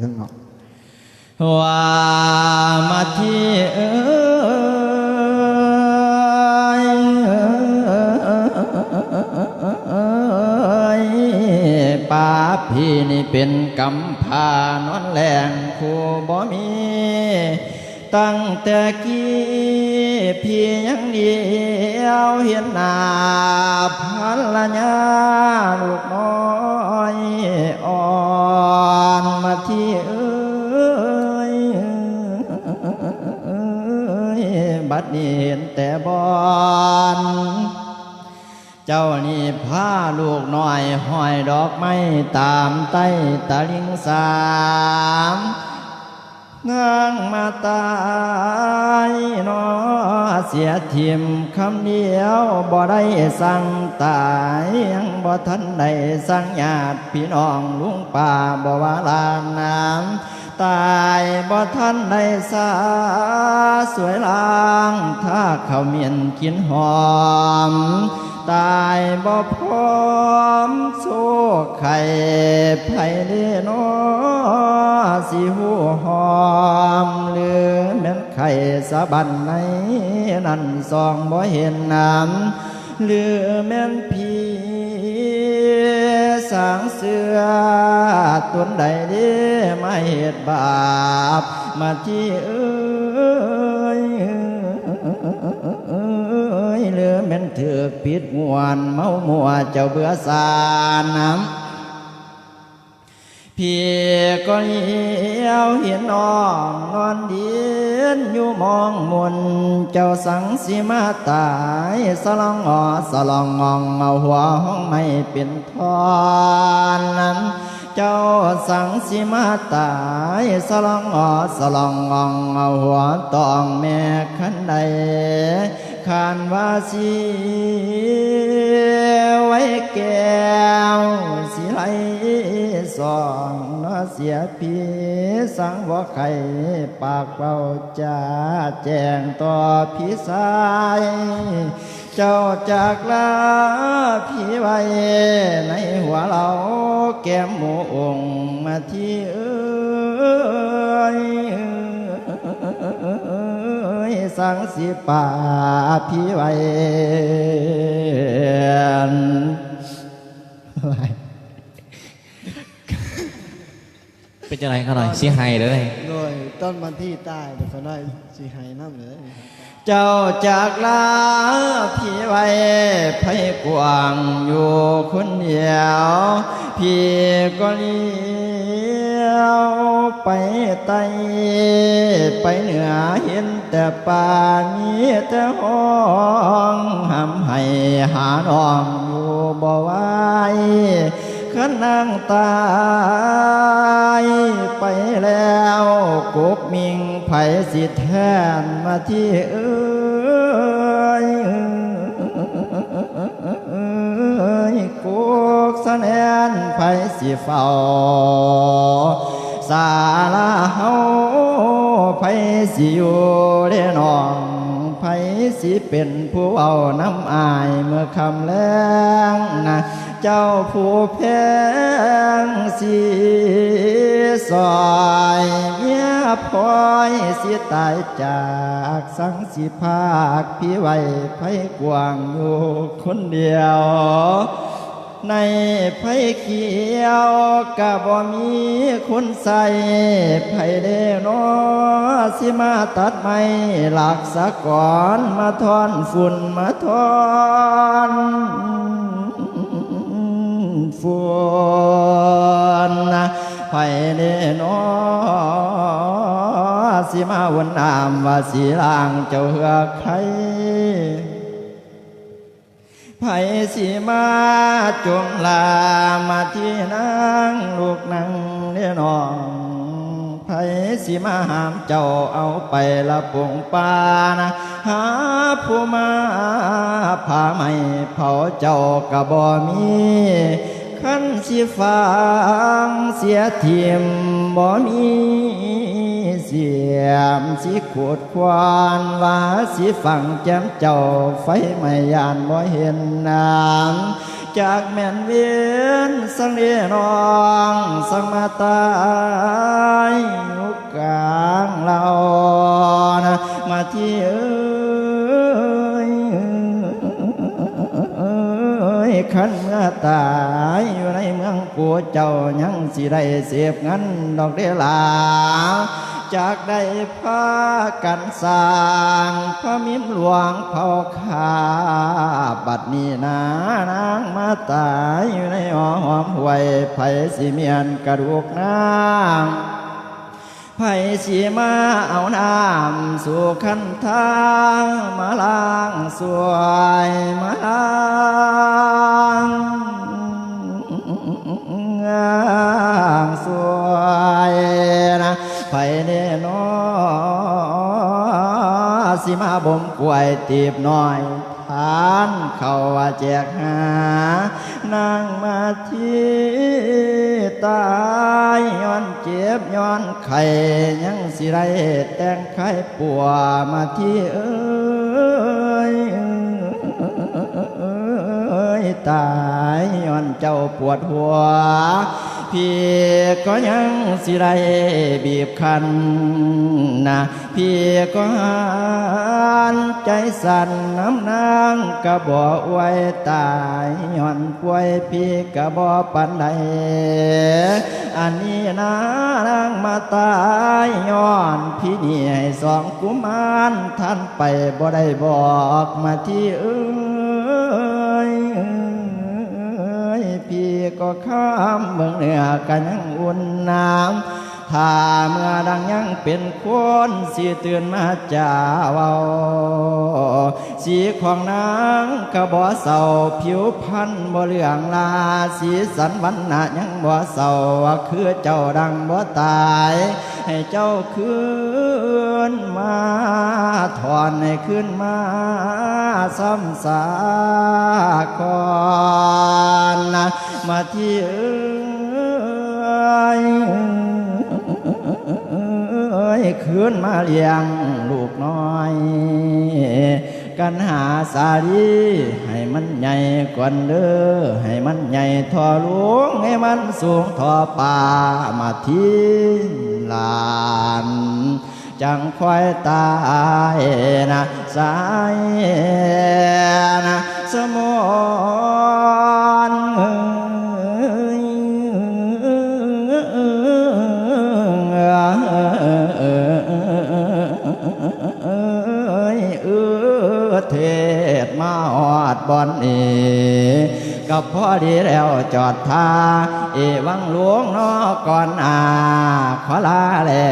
ยังเนาะว่ามาที่เอ้ยป่าพี่นี่เป็นกำพานอนแหลงคู่บ่มี ตั้งแต่กี้พี่ยังเดียวเห็นหน้าพันละยาลูกน้อยอ่อน ที่เอ้ยบัดนี้เห็นแต่บอนเจ้านี่พาลูกน้อยห้อยดอกไม้ตามใต้ตะลิงสามนางมาตา เสียทิมคำเดียวบ่ได้สั่งตายยังบ่ทันได้สั่งญาติพี่น้องลุงป่าบ่ว่าลานน้ำตายบ่ทันได้สาสวยลาง ถ้าเขาเมียนกินหอม ตายบ่พร้อมโซ่ไข่ไผ่เด้นอสิหูหอมหรือแม่นไข่สะบันในนั่นซองบ่เห็นน้ำหรือแม่นผีสางเสือตนใดเด้มาเหตุบาปมาที่เอ้ย เหลือแม่นถือกผิดมวนเมามัวเจ้าเบื่อสารน้ำพี่ก็เลี้ยวเห็นน้องนอนเดียนอยู่มองมนเจ้าสังสีมาตายสลองอสลองงองเอาหัวห้องไม่เป็นทอนนั้นเจ้าสังสีมาตายสลองอสลองงองเอาหัวตองแม่ขันใด ขานว่าสีไว้แก้วสีไหลสองนาเสียพีสังว่าไข่ปากเบาจะแจงต่อพี่สายเจ้าจากลาพีไว้ในหัวเราแก้มหมูองมาที่เอ้ สังสีป่าพี่ไว้เป็นจะไรเขาหน่อยเสียหายเลยโดยต้นมันที่ใต้เดี๋ยวเขาได้สีไห้น้ำเลยเจ้าจากลาพี่ไว้ไผกวางอยู่คนเดียว พี่ก็เลี้ยวไปไตไปเหนือเห็นแต่ป่ามีแต่ห้องหำให้หาน้องอยู่บ่ไหว ขนนางตายไปแล้วกกมิงไผสิแทนมาที่เอ้ยกกสะแนนไผสิเฝ้าสาลาเฮาไผสิอยู่เด้น้อง ไผสิเป็นผู้เอาน้ำอายเมื่อคำแรงนะเจ้าผู้แพงสีซอยเมียพลอยสิตายจากสังสิภาคพี่ไว้ไผกวางอยู่คนเดียว ในไผเขียวกะบ่มีคนใส่ไผเดนอสิมาตัดไม้หลักสะก่อนมาทอนฝุ่นมาทอนฝุ่นไผเดนอสิมาวนน้ำว่าสีล่างเจ้าเหือใคร ไผสีมาจงลามาที่นั่งลูกนังเด้อน้องไผสีมาหามเจ้าเอาไปละปงปานะหาผู้มาพาไม่เผาเจ้ากระบอมี ขันสิฟังเสียทีมบ่มีเสียมสิขวดควานว่าสิฟังแจมเจ้าไฟไม่ยานบ่เห็นนางจากแม่นเวียนสังเรนองสังมาตายอยู่กลางเรานมาที่เอ ขันเมื่อตายอยู่ในเมืองปัวเจ้ายังสิได้เสียบงินดอกเดลาจากได้พากันสร้างพระมิมหลวงเผาขาบัดนี้นานางมาตายอยู่ในหอหอมหวยไผ่สิเมียนกระดูกนางไผ่สีมาเอาน้ำสู่คันทางมาล้างสวยมาล้าง สิมาบ่มกวยตีบหน่อยทานเขาว่าแจกหานางมาที่ตายย้อนเจ็บย้อนไข่ยังสิไรแต่งไข่ปัวมาที่เอ้ยเอ้ยตายย้อนเจ้าปวดหัว พี่ก็ยังสิไรบีบคันนะพี่ก็หันใจสั่นน้ำนางกระบ่ไว้ตายย้อนป่วยพี่กระบ่ปันใดอันนี้นะนางมาตายย้อนพี่นี่ให้สองกุมารท่านไปบ่ได้บอกมาที่เอ้ย ก็ข้ามเมืองเหนือกันอุ่นน้ำ ถ้าเมื่อดังยังเป็นคนสีตื่นมาจ่าเวาสีของนางกระบ่เศร้าผิวพันบ่เหลืองลา สีสันวันณะยังบ่เศร้าคือเจ้าดังบ่ตาย ให้เจ้าคืนมาถอนให้ขึ้นมาซ้ำสากอนมาที่เอ้ย ยคืนมาเลี้ยงลูกน้อย กันหาสาลีให้มันใหญ่กว่าเด้อให้มันใหญ่ทอหลวงให้มันสูงทอป่ามาที่ลานจังคอยตายนะสายนะสมอ บอนอีกับพอดีแล้วจอดทาเอวังหลวงนอก่อนอาขอลาแล้